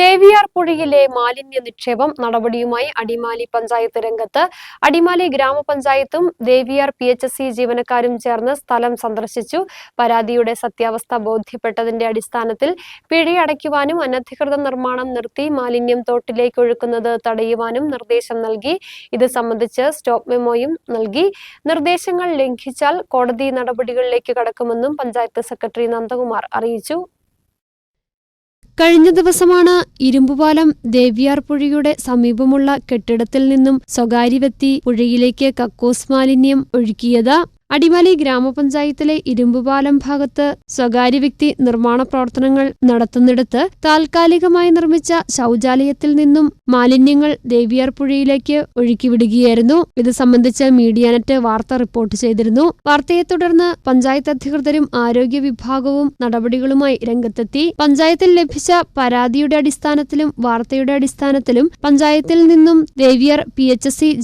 ദേവിയാർ പുഴയിലെ മാലിന്യ നിക്ഷേപം നടപടിയുമായി അടിമാലി പഞ്ചായത്ത് രംഗത്ത്. Adimali ഗ്രാമപഞ്ചായത്തും Deviyar P H S C ജീവനക്കാരും ചേർന്ന് സ്ഥലം സന്ദർശിച്ചു. പരാതിയുടെ സത്യാവസ്ഥ ബോധ്യപ്പെട്ടതിന്റെ അടിസ്ഥാനത്തിൽ പിഴയടയ്ക്കുവാനും അനധികൃത നിർമ്മാണം നിർത്തി മാലിന്യം തോട്ടിലേക്ക് ഒഴുക്കുന്നത് തടയുവാനും നിർദ്ദേശം നൽകി. ഇത് സംബന്ധിച്ച് സ്റ്റോപ്പ് മെമ്മോയും നൽകി. നിർദ്ദേശങ്ങൾ ലംഘിച്ചാൽ കോടതി നടപടികളിലേക്ക് കടക്കുമെന്നും പഞ്ചായത്ത് സെക്രട്ടറി നന്ദകുമാർ അറിയിച്ചു. കഴിഞ്ഞ ദിവസമാണ് ഇരുമ്പുപാലം ദേവ്യാർ പുഴയുടെ സമീപമുള്ള കെട്ടിടത്തിൽ നിന്നും സ്വകാര്യ വ്യക്തി പുഴയിലേക്ക് കക്കൂസ് മാലിന്യം ഒഴുക്കിയത്. അടിമാലി ഗ്രാമപഞ്ചായത്തിലെ ഇരുമ്പുപാലം ഭാഗത്ത് സ്വകാര്യ വ്യക്തി നിർമ്മാണ പ്രവർത്തനങ്ങൾ നടത്തുന്നിടത്ത് താൽക്കാലികമായി നിർമ്മിച്ച ശൗചാലയത്തിൽ നിന്നും മാലിന്യങ്ങൾ ദേവിയാർ പുഴയിലേക്ക് ഒഴുക്കിവിടുകയായിരുന്നു. ഇത് സംബന്ധിച്ച് മീഡിയാനെറ്റ് വാർത്ത റിപ്പോർട്ട് ചെയ്തിരുന്നു. വാർത്തയെ തുടർന്ന് പഞ്ചായത്ത് അധികൃതരും ആരോഗ്യ വിഭാഗവും നടപടികളുമായി രംഗത്തെത്തി. പഞ്ചായത്തിൽ ലഭിച്ച പരാതിയുടെ അടിസ്ഥാനത്തിലും വാർത്തയുടെ അടിസ്ഥാനത്തിലും പഞ്ചായത്തിൽ നിന്നും ദേവിയാർ പി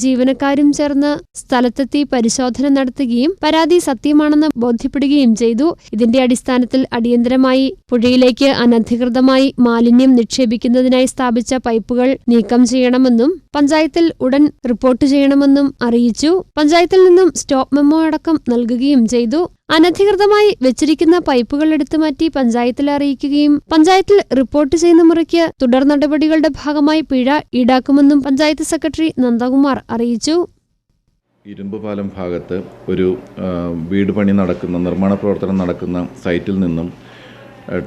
ജീവനക്കാരും ചേർന്ന് സ്ഥലത്തെത്തി പരിശോധന നടത്തുകയും പരാതി സത്യമാണെന്ന് ബോധ്യപ്പെടുകയും ചെയ്തു. ഇതിന്റെ അടിസ്ഥാനത്തിൽ അടിയന്തരമായി പുഴയിലേക്ക് അനധികൃതമായി മാലിന്യം നിക്ഷേപിക്കുന്നതിനായി സ്ഥാപിച്ച പൈപ്പുകൾ നീക്കം ചെയ്യണമെന്നും പഞ്ചായത്തിൽ ഉടൻ റിപ്പോർട്ട് ചെയ്യണമെന്നും അറിയിച്ചു. പഞ്ചായത്തിൽ നിന്നും സ്റ്റോപ്പ് മെമ്മോ അടക്കം നൽകുകയും ചെയ്തു. അനധികൃതമായി വെച്ചിരിക്കുന്ന പൈപ്പുകൾ എടുത്തു മാറ്റി പഞ്ചായത്തിൽ അറിയിക്കുകയും പഞ്ചായത്തിൽ റിപ്പോർട്ട് ചെയ്യുന്ന മുറയ്ക്ക് തുടർ നടപടികളുടെ ഭാഗമായി പിഴ ഈടാക്കുമെന്നും പഞ്ചായത്ത് സെക്രട്ടറി നന്ദകുമാർ അറിയിച്ചു. ഇരുമ്പുപാലം ഭാഗത്ത് ഒരു വീട് പണി നടക്കുന്ന നിർമ്മാണ പ്രവർത്തനം നടക്കുന്ന സൈറ്റിൽ നിന്നും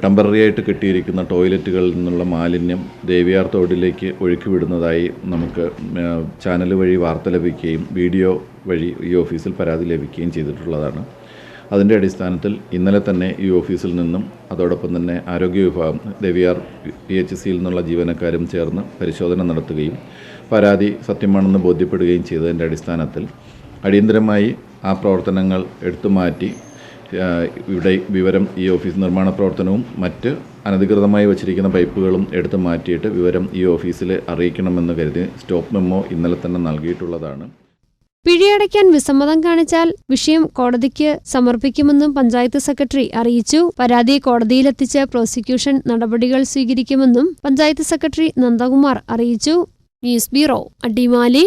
ടെമ്പററി ആയിട്ട് കെട്ടിയിരിക്കുന്ന ടോയ്ലറ്റുകളിൽ നിന്നുള്ള മാലിന്യം ദേവിയാർ തോടിലേക്ക് ഒഴുക്കി വിടുന്നതായി നമുക്ക് ചാനൽ വഴി വാർത്ത ലഭിക്കുകയും വീഡിയോ വഴി ഈ ഓഫീസിൽ പരാതി ലഭിക്കുകയും ചെയ്തിട്ടുള്ളതാണ് അതിന്റെ അടിസ്ഥാനത്തിൽ ഇന്നലെ തന്നെ ഈ ഓഫീസിൽ നിന്നും അതോടൊപ്പം തന്നെ ആരോഗ്യ വിഭാഗം ദേവിയാർ പി എച്ച് സിയിൽ നിന്നുള്ള ജീവനക്കാരും ചേർന്ന് പരിശോധന നടത്തുകയും പരാതി സത്യമാണെന്ന് ബോധ്യപ്പെടുകയും ചെയ്തതിന്റെ അടിസ്ഥാനത്തിൽ അടിയന്തരമായി ആ പ്രവർത്തനങ്ങൾ എടുത്തു മാറ്റി ഇവിടെ വിവരം ഈ ഓഫീസ് നിർമ്മാണ പ്രവർത്തനവും മറ്റ് അനധികൃതമായി വച്ചിരിക്കുന്ന പൈപ്പുകളും എടുത്തു മാറ്റിയിട്ട് വിവരം ഈ ഓഫീസിൽ അറിയിക്കണമെന്ന് കരുതി സ്റ്റോപ്പ് മെമ്മോ ഇന്നലെ തന്നെ നൽകിയിട്ടുള്ളതാണ്. പിഴയടയ്ക്കാൻ വിസമ്മതം കാണിച്ചാൽ വിഷയം കോടതിക്ക് സമർപ്പിക്കുമെന്നും പഞ്ചായത്ത് സെക്രട്ടറി അറിയിച്ചു. പരാതി കോടതിയിലെത്തിച്ച് പ്രോസിക്യൂഷൻ നടപടികൾ സ്വീകരിക്കുമെന്നും പഞ്ചായത്ത് സെക്രട്ടറി നന്ദകുമാർ അറിയിച്ചു. News bureau Adimali.